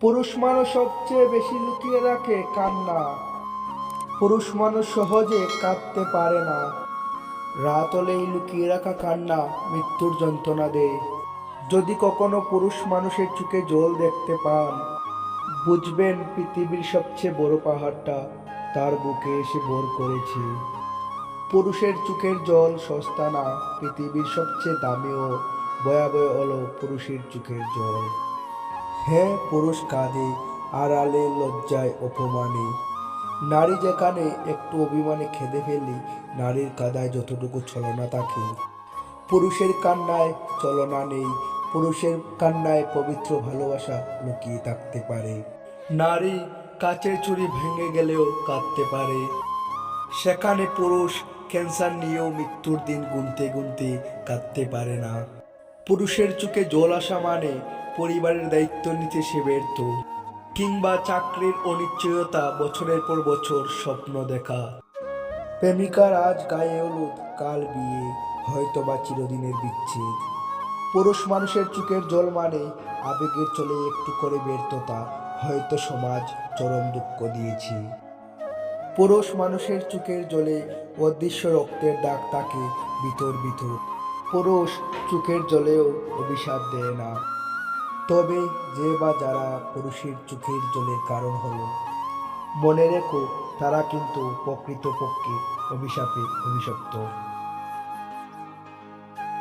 পুরুষ মানুষ সবচেয়ে বেশি লুকিয়ে রাখে কান্না। পুরুষ মানুষ সহজে কাঁদতে পারে না। রাত হলেই লুকিয়ে রাখা কান্না মৃত্যুর যন্ত্রণা দেয়। যদি কখনো পুরুষ মানুষের চোখে জল দেখতে পান, বুঝবেন পৃথিবীর সবচেয়ে বড় পাহাড়টা তার বুকে এসে ভর করেছে। পুরুষের চোখের জল সস্তা না, পৃথিবীর সবচেয়ে দামিও ভয়াবহ হলো পুরুষের চোখের জল। হ্যাঁ পুরুষ কাঁদে, আড়ালে লজ্জায় অপমানে। নারী যেখানে একটু অভিমানে খেদে ফেললি নারীর কাদায় যতটুকু ছলনা থাকে পুরুষের কান্নায় চলনা নেই, পুরুষের কান্নায় পবিত্র ভালোবাসা লুকিয়ে থাকতে পারে। নারী কাচের চুরি ভেঙে গেলেও কাঁদতে পারে। সেখানে পুরুষ ক্যান্সার নিয়েও মৃত্যুর দিন গুনতে গুনতে কাঁদতে পারে না। পুরুষের চোখে জল আসা মানে পরিবারের দায়িত্ব নিতে সে ব্যর্থ। কিংবা চাকরির অনিশ্চয়তা বছরের পর বছর স্বপ্ন দেখা। প্রেমিকার আজ গায়ে হলুদ, কাল বিয়ে হয়তো বা চিরদিনের বিচ্ছেদ। পুরুষ মানুষের চোখের জল মানে আবেগের চলে একটু করে ব্যর্থতা, হয়তো সমাজ চরম দুঃখ দিয়েছে। পুরুষ মানুষের চোখের জলে অদৃশ্য রক্তের দাগ তাকে ভিতর ভিতর পুরুষ চোখের জলেও অভিশাপ দেয় না। তবে যে বা যারা পুরুষের চোখের জলের কারণ হল, মনে রেখো তারা কিন্তু প্রকৃতপক্ষে অভিশাপে অভিশপ্ত।